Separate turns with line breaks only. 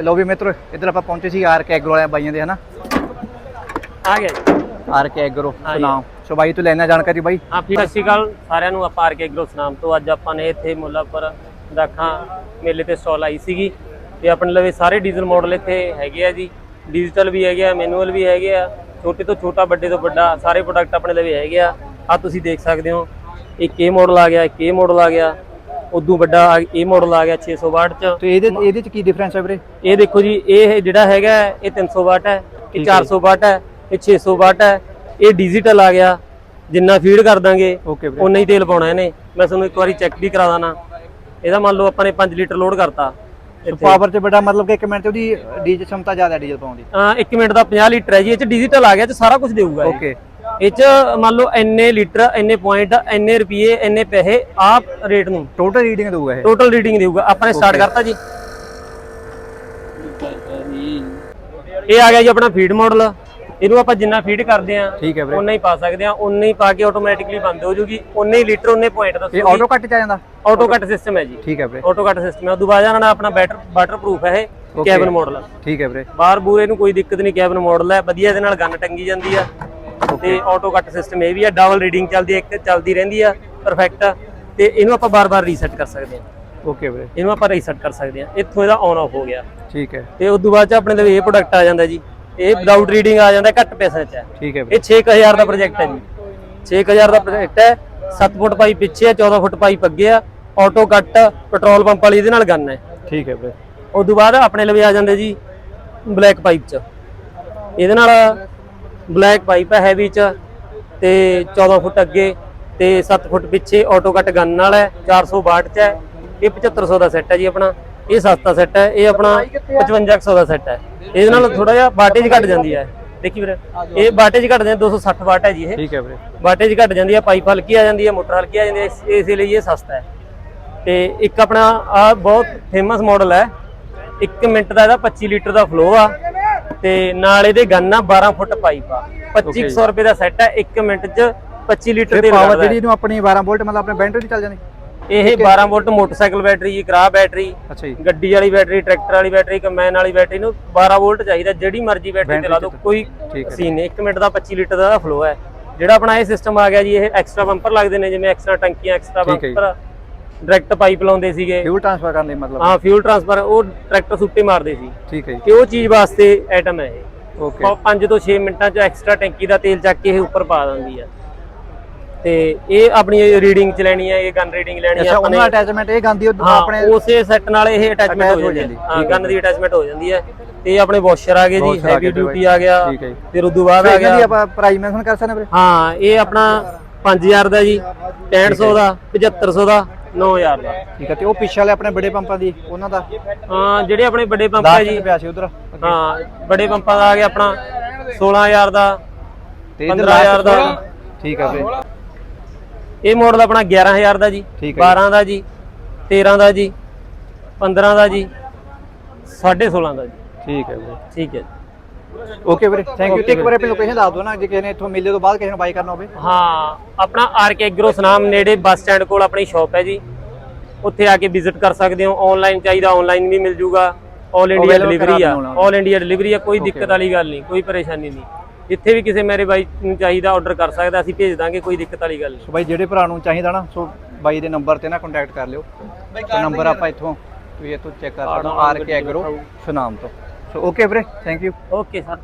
ਤੇ ਲੋ ਵੀ ਮਿੱਤਰੋ ਇੱਧਰ ਆਪਾਂ ਪਹੁੰਚੇ ਸੀ ਆਰ ਕੇ ਐਗਰੋ ਵਾਲਿਆਂ ਬਾਈਆਂ ਦੇ ਹਨਾ?
ਆ ਗਿਆ ਜੀ
ਆਰ ਕੇ ਐਗਰੋ। ਸੁਣਾਓ। ਸੋ ਬਾਈ ਤੋਂ ਲੈਣਾ ਜਾਣਕਾਰੀ ਬਾਈ?
ਹਾਂ ਫਿਰ ਸਤਿ ਸ਼੍ਰੀ ਅਕਾਲ ਸਾਰਿਆਂ ਨੂੰ ਆਪਾਂ ਆਰ ਕੇ ਗਰੋਸ ਨਾਮ ਤੋਂ। ਅੱਜ ਆਪਾਂ ਨੇ ਇੱਥੇ ਮੁੱਲਾਪੁਰ ਦਾਖਾਂ ਮੇਲੇ ਤੇ ਸਟਾਲ ਆਈ ਸੀਗੀ। ਤੇ ਆਪਣੇ ਲਵੇ ਸਾਰੇ ਡੀਜ਼ਲ ਮਾਡਲ ਇੱਥੇ ਹੈਗੇ ਆ ਜੀ। ਡਿਜੀਟਲ ਵੀ ਹੈਗੇ ਆ ਮੈਨੂਅਲ ਵੀ ਹੈਗੇ ਆ। ਛੋਟੇ ਤੋਂ ਛੋਟਾ ਵੱਡੇ ਤੋਂ ਵੱਡਾ ਸਾਰੇ ਪ੍ਰੋਡਕਟ ਆਪਣੇ ਲਵੇ ਹੈਗੇ ਆ। ਆ ਤੁਸੀਂ ਦੇਖ ਸਕਦੇ ਹੋ ਇੱਕ ਇਹ ਮਾਡਲ ਆ ਗਿਆ ਇੱਕ ਇਹ ਮਾਡਲ ਆ ਗਿਆ। ਉਦੋਂ ਵੱਡਾ ਇਹ ਮਾਡਲ ਆ ਗਿਆ 600 ਵਾਟ ਚ।
ਤੇ ਇਹਦੇ ਇਹਦੇ ਚ ਕੀ ਡਿਫਰੈਂਸ ਹੈ ਵੀਰੇ?
ਇਹ ਦੇਖੋ ਜੀ ਇਹ ਜਿਹੜਾ ਹੈਗਾ ਇਹ 300 ਵਾਟ ਹੈ ਇਹ 400 ਵਾਟ ਹੈ ਇਹ 600 ਵਾਟ ਹੈ ਇਹ ਡਿਜੀਟਲ ਆ ਗਿਆ। ਜਿੰਨਾ ਫੀਡ ਕਰ ਦਾਂਗੇ ਉਨਾ ਹੀ ਤੇਲ ਪਾਉਣਾ ਇਹਨੇ। ਮੈਂ ਤੁਹਾਨੂੰ ਇੱਕ ਵਾਰੀ ਚੈੱਕ ਵੀ ਕਰਾ ਦਾਣਾ ਇਹਦਾ ਮੰਨ ਲਓ ਆਪਾਂ ਨੇ 5 ਲੀਟਰ ਲੋਡ ਕਰਤਾ।
ਪਾਵਰ ਤੇ ਬੜਾ ਮਤਲਬ ਕਿ 1 ਮਿੰਟ ਉਹਦੀ ਡੀਜ਼ਲ ਸ਼ਮਤਾ ਜ਼ਿਆਦਾ ਡੀਜ਼ਲ ਪਾਉਂਦੀ
ਹਾਂ 1 ਮਿੰਟ ਦਾ 50 ਲੀਟਰ ਹੈ ਜੀ ਇਹ ਚ ਡਿਜੀਟਲ ਆ ਗਿਆ ਤੇ ਸਾਰਾ ਕੁਝ ਦੇਊਗਾ
ਓਕੇ
ਇਹ ਚ ਮੰਨ ਲਓ ਇੰਨੇ ਲੀਟਰ ਇੰਨੇ ਪੁਆਇੰਟ ਇੰਨੇ ਰੁਪਏ ਇੰਨੇ ਪੈਸੇ ਆਪ ਰੇਟ ਨੂੰ
ਟੋਟਲ ਰੀਡਿੰਗ ਦਊਗਾ ਇਹ?
ਟੋਟਲ ਰੀਡਿੰਗ ਦੇਊਗਾ। ਆਪਾਂ ਨੇ ਸਟਾਰਟ ਕਰਤਾ ਜੀ। ਇਹ ਆ ਗਿਆ ਜੀ ਆਪਣਾ ਫੀਡ ਮਾਡਲ ਇਹਨੂੰ ਆਪਾਂ ਜਿੰਨਾ ਫੀਡ ਕਰਦੇ ਆ ਉਨਾ ਹੀ ਪਾ ਸਕਦੇ ਆ ਉਨਾ ਹੀ ਪਾ ਕੇ ਆਟੋਮੈਟਿਕਲੀ ਬੰਦ ਹੋ ਜੂਗੀ। ਉਨੇ ਹੀ ਲੀਟਰ ਉਨੇ ਪੁਆਇੰਟ
ਇਹ
ਦੱਸੋ
ਆਟੋ ਕੱਟ ਚ ਆ ਜਾਂਦਾ?
ਆਟੋ ਕੱਟ ਸਿਸਟਮ ਹੈ ਜੀ।
ਠੀਕ ਹੈ ਵੀਰੇ।
ਆਟੋ ਕੱਟ ਸਿਸਟਮ ਹੈ। ਉਦੋਂ ਬਾਅਦ ਇਹਨਾਂ ਆਪਣਾ ਬੈਟਰ ਵਾਟਰ ਪ੍ਰੂਫ ਹੈ ਇਹ. ਕੈਬਨ ਮਾਡਲ
ਠੀਕ ਹੈ ਵੀਰੇ।
ਬਾਹਰ ਬੂਰੇ ਨੂੰ ਕੋਈ ਦਿੱਕਤ ਨਹੀਂ। ਕੈਬਨ ਮਾਡਲ ਹੈ। ਵਧੀਆ ਇਹਦੇ ਨਾਲ ਗਨ ਟੰਗੀ ਜਾਂਦੀ ਆ। ਤੇ ਆਟੋ ਕੱਟ ਸਿਸਟਮ ਇਹ ਵੀ ਆ ਡਬਲ ਰੀਡਿੰਗ ਚੱਲਦੀ ਹੈ ਇੱਕ ਚੱਲਦੀ ਰਹਿੰਦੀ ਆ ਪਰਫੈਕਟ ਤੇ ਇਹਨੂੰ ਆਪਾਂ ਬਾਰ-ਬਾਰ ਰੀਸੈਟ ਕਰ ਸਕਦੇ ਆ
ਓਕੇ ਵੀਰੇ।
ਇਹਨੂੰ ਆਪਾਂ ਰੀਸੈਟ ਕਰ ਸਕਦੇ ਆ ਇੱਥੋਂ ਇਹਦਾ ਆਨ ਆਫ ਹੋ ਗਿਆ।
ਠੀਕ ਹੈ।
ਤੇ ਉਸ ਤੋਂ ਬਾਅਦ ਚ ਆਪਣੇ ਲਈ ਇਹ ਪ੍ਰੋਡਕਟ ਆ ਜਾਂਦਾ ਜੀ। ਇਹ ਵਿਦਆਊਟ ਰੀਡਿੰਗ ਆ ਜਾਂਦਾ ਘੱਟ ਪੈਸੇ ਚ ਹੈ।
ਠੀਕ ਹੈ ਵੀਰੇ।
ਇਹ 6000 ਦਾ ਪ੍ਰੋਜੈਕਟ ਹੈ ਜੀ। 6000 ਦਾ ਪ੍ਰੋਜੈਕਟ ਹੈ। 7 ਫੁੱਟ ਪਾਈਪ ਪਿੱਛੇ ਹੈ 14 ਫੁੱਟ ਪਾਈਪ ਅੱਗੇ ਆ। ਆਟੋ ਕੱਟ ਪੈਟਰੋਲ ਪੰਪ ਵਾਲੀ ਇਹਦੇ ਨਾਲ ਗਨ ਹੈ।
ਠੀਕ ਹੈ ਵੀਰੇ।
ਉਸ ਤੋਂ ਬਾਅਦ ਆਪਣੇ ਲਈ ਆ ਜਾਂਦੇ ਜੀ ਬਲੈਕ ਪਾਈਪ ਚ। ਇਹਦੇ ਨਾਲ ਬਲੈਕ ਪਾਈਪ ਹੈ ਹੈਵੀ ਚ ਤੇ 14 ਫੁੱਟ ਅੱਗੇ ਤੇ 7 ਫੁੱਟ ਪਿੱਛੇ ਆਟੋ ਕੱਟ ਗਨ ਨਾਲ ਹੈ 400 ਵਾਟ ਚ ਹੈ। ਇਹ 7500 ਦਾ ਸੈੱਟ ਹੈ ਜੀ ਆਪਣਾ। ਇਹ ਸਸਤਾ ਸੈੱਟ ਹੈ ਇਹ ਆਪਣਾ 5500 ਦਾ ਸੈੱਟ ਹੈ। ਇਹਦੇ ਨਾਲ ਥੋੜਾ ਜਿਹਾ ਵਾਟੇਜ ਘਟ ਜਾਂਦੀ ਹੈ। ਦੇਖੀ ਵੀਰੇ ਇਹ ਵਾਟੇਜ ਘਟ ਜਾਂਦੀ 260 ਵਾਟ ਹੈ ਜੀ ਇਹ।
ਠੀਕ ਹੈ ਵੀਰੇ।
ਵਾਟੇਜ ਘਟ ਜਾਂਦੀ ਹੈ ਪਾਈਪ ਹਲਕੀ ਆ ਜਾਂਦੀ ਹੈ ਮੋਟਰ ਹਲਕੀ ਆ ਜਾਂਦੀ ਹੈ ਇਸ- ਇਸੇ ਲਈ ਇਹ ਸਸਤਾ ਹੈ। ਤੇ ਇੱਕ ਆਪਣਾ ਆ ਬਹੁਤ ਫੇਮਸ ਮਾਡਲ ਹੈ। 1 ਮਿੰਟ ਦਾ ਇਹਦਾ 25 ਲੀਟਰ ਦਾ ਫਲੋ ਆ। ਤੇ ਨਾਲ ਇਹਦੇ ਗੰਨ ਆ 12 ਫੁੱਟ ਪਾਈਪ ਆ। 2500 ਰੁਪਏ ਦਾ ਸੈੱਟ ਹੈ 1 ਮਿੰਟ ਚ 25 ਲੀਟਰ ਦੇ
ਪਾਵਰ ਜਿਹੜੀ ਇਹਨੂੰ ਆਪਣੀ 12 ਵੋਲਟ ਮਤਲਬ ਆਪਣੇ ਬੈਟਰੀ ਚੱਲ ਜਾਂਦੀ
ਇਹ 12 ਵੋਲਟ ਮੋਟਰਸਾਈਕਲ ਬੈਟਰੀ ਜੀ ਕਰਾ ਬੈਟਰੀ ਗੱਡੀ ਵਾਲੀ ਬੈਟਰੀ ਟਰੈਕਟਰ ਵਾਲੀ ਬੈਟਰੀ ਕੰਬਾਈਨ ਵਾਲੀ ਬੈਟਰੀ ਨੂੰ 12 ਵੋਲਟ ਚਾਹੀਦਾ ਜਿਹੜੀ ਮਰਜ਼ੀ ਬੈਟਰੀ ਤੇ ਲਾ ਦਿਓ ਕੋਈ ਸੀਨ ਨਹੀਂ। 1 ਮਿੰਟ ਦਾ 25 ਲੀਟਰ ਦਾ ਫਲੋ ਹੈ। ਜਿਹੜਾ ਆਪਣਾ ਇਹ ਸਿਸਟਮ ਆ ਗਿਆ ਜੀ ਇਹ ਐਕਸਟਰਾ ਬੰਪਰ ਲੱਗਦੇ ਨੇ ਜਿਵੇਂ ਐਕਸਟਰਾ ਟੰਕੀਆਂ ਐਕਸਟਰਾ। ਬੰਪਰ ਡਾਇਰੈਕਟ ਪਾਈਪ ਲਾਉਂਦੇ ਸੀਗੇ।
ਫਿਊਲ ਟ੍ਰਾਂਸਫਰ ਕਰਨ ਲਈ ਮਤਲਬ?
ਹਾਂ ਫਿਊਲ ਟ੍ਰਾਂਸਫਰ ਉਹ ਟਰੈਕਟਰ ਸੁੱਟੇ ਮਾਰਦੇ ਸੀ।
ਠੀਕ ਹੈ
ਤੇ ਉਹ ਚੀਜ਼ ਵਾਸਤੇ ਆਈਟਮ ਹੈ ਇਹ।
ਓਕੇ
5 ਤੋਂ 6 ਮਿੰਟਾਂ ਚ ਐਕਸਟਰਾ ਟੈਂਕੀ ਦਾ ਤੇਲ ਚੱਕ ਕੇ ਇਹ ਉੱਪਰ ਪਾ ਦਿੰਦੀ ਹੈ ਤੇ ਇਹ ਆਪਣੀ ਰੀਡਿੰਗ ਚ ਲੈਣੀ ਹੈ ਇਹ ਗਨ ਰੀਡਿੰਗ ਲੈਣੀ ਹੈ
ਅੱਛਾ
ਆਪਾਂ ਨੇ
ਉਹਨਾਂ ਅਟੈਚਮੈਂਟ ਇਹ ਗਾਂਦੀ ਉਹ
ਹਾਂ
ਆਪਣੇ
ਉਸੇ ਸੈੱਟ ਨਾਲ ਇਹ ਅਟੈਚਮੈਂਟ ਹੋ
ਹੋ
ਜਾਂਦੀ ਹੈ ਹਾਂ ਗਨ ਦੀ ਅਟੈਚਮੈਂਟ ਹੋ ਜਾਂਦੀ ਹੈ ਤੇ ਆਪਣੇ ਵਾਸ਼ਰ ਆ ਗਏ ਜੀ
ਆ
ਹੈਵੀ ਡਿਊਟੀ ਆ ਗਿਆ।
ਹੈ।
ਫਿਰ ਉਦੋਂ ਬਾਅਦ ਆ
ਦੀ
ਗਿਆ।
ਆਪਾਂ ਪ੍ਰਾਈਸ ਮੈਂਸ਼ਨ ਕਰ ਸਕਦੇ ਵੀਰੇ?
ਹਾਂ ਇਹ ਆਪਣਾ 5000 ਦਾ ਜੀ 6500 ਦਾ 7500 ਦਾ। 9000 ਦਾ।
ਠੀਕ ਹੈ ਤੇ ਉਹ ਪਿੱਛੇ ਵਾਲੇ ਆਪਣੇ ਬੜੇ ਪੰਪਾਂ ਦੀ ਉਹਨਾਂ ਦਾ?
ਹਾਂ ਜਿਹੜੇ ਆਪਣੇ ਵੱਡੇ ਪੰਪ ਹੈ
10
ਜੀ।
ਪਿਆ ਸੀ ਉਧਰ?
ਹਾਂ ਵੱਡੇ ਪੰਪਾਂ ਦਾ ਆ ਗਿਆ ਆਪਣਾ 16000 ਦਾ
ਤੇ ਇੱਧਰ
15000 ਦਾ।
ਠੀਕ ਹੈ ਵੀਰੇ
ਇਹ ਮਾਡਲ ਆਪਣਾ 11000 ਦਾ ਜੀ
ਠੀਕ ਹੈ
12 ਦਾ ਜੀ 13 ਦਾ ਜੀ 15 ਦਾ ਜੀ 16.5 ਦਾ ਜੀ।
ਠੀਕ ਹੈ ਵੀਰੇ
ਠੀਕ ਹੈ
ਓਕੇ ਵੀਰੇ. ਥੈਂਕ ਯੂ ਤੇ ਇੱਕ ਵਾਰ ਆਪਣੀ ਲੋਕੇਸ਼ਨ ਦੱਸ ਦਿਓ ਨਾ ਜੇ ਕਿਸੇ ਨੇ ਇੱਥੋਂ ਮੇਲੇ ਤੋਂ ਬਾਅਦ ਕਿਸੇ ਨੇ ਬਾਈ ਕਰਨਾ ਹੋਵੇ।
ਹਾਂ ਆਪਣਾ ਆਰਕੇ ਐਗਰੋ ਸਨਾਮ ਨੇੜੇ ਬੱਸ ਸਟੈਂਡ ਕੋਲ ਆਪਣੀ ਸ਼ਾਪ ਹੈ ਜੀ। ਉੱਥੇ ਆ ਕੇ ਵਿਜ਼ਿਟ ਕਰ ਸਕਦੇ ਹੋ। ਆਨਲਾਈਨ ਚਾਹੀਦਾ ਆਨਲਾਈਨ ਵੀ ਮਿਲ ਜੂਗਾ। ਆਲ ਇੰਡੀਆ ਡਿਲੀਵਰੀ ਆ। ਆਲ ਇੰਡੀਆ ਡਿਲੀਵਰੀ ਆ ਕੋਈ ਦਿੱਕਤ ਵਾਲੀ ਗੱਲ ਨਹੀਂ ਕੋਈ ਪਰੇਸ਼ਾਨੀ ਨਹੀਂ। ਜਿੱਥੇ ਵੀ ਕਿਸੇ ਮੇਰੇ ਬਾਈ ਨੂੰ ਚਾਹੀਦਾ ਆਰਡਰ ਕਰ ਸਕਦਾ ਅਸੀਂ ਭੇਜ ਦਾਂਗੇ ਕੋਈ ਦਿੱਕਤ ਵਾਲੀ ਗੱਲ ਨਹੀਂ।
ਸੋ ਬਾਈ ਜਿਹੜੇ ਭਰਾ ਨੂੰ ਚਾਹੀਦਾ ਨਾ ਸੋ ਬਾਈ ਦੇ ਨੰਬਰ ਤੇ ਨਾ ਕੰਟੈਕਟ ਕਰ ਲਿਓ। ਨੰਬਰ ਆਪਾਂ ਇੱਥੋਂ ਤੁਸੀਂ ਇੱਥੋਂ ਚੈੱਕ ਕਰ ਸਕਦੇ ਹੋ ਆਰ ਕੇ ਐਗਰੋ ਸੁਨਾਮ ਤੋਂ। ਸੋ ਓਕੇ ਵੀਰੇ ਥੈਂਕ ਯੂ
ਓਕੇ ਸਰ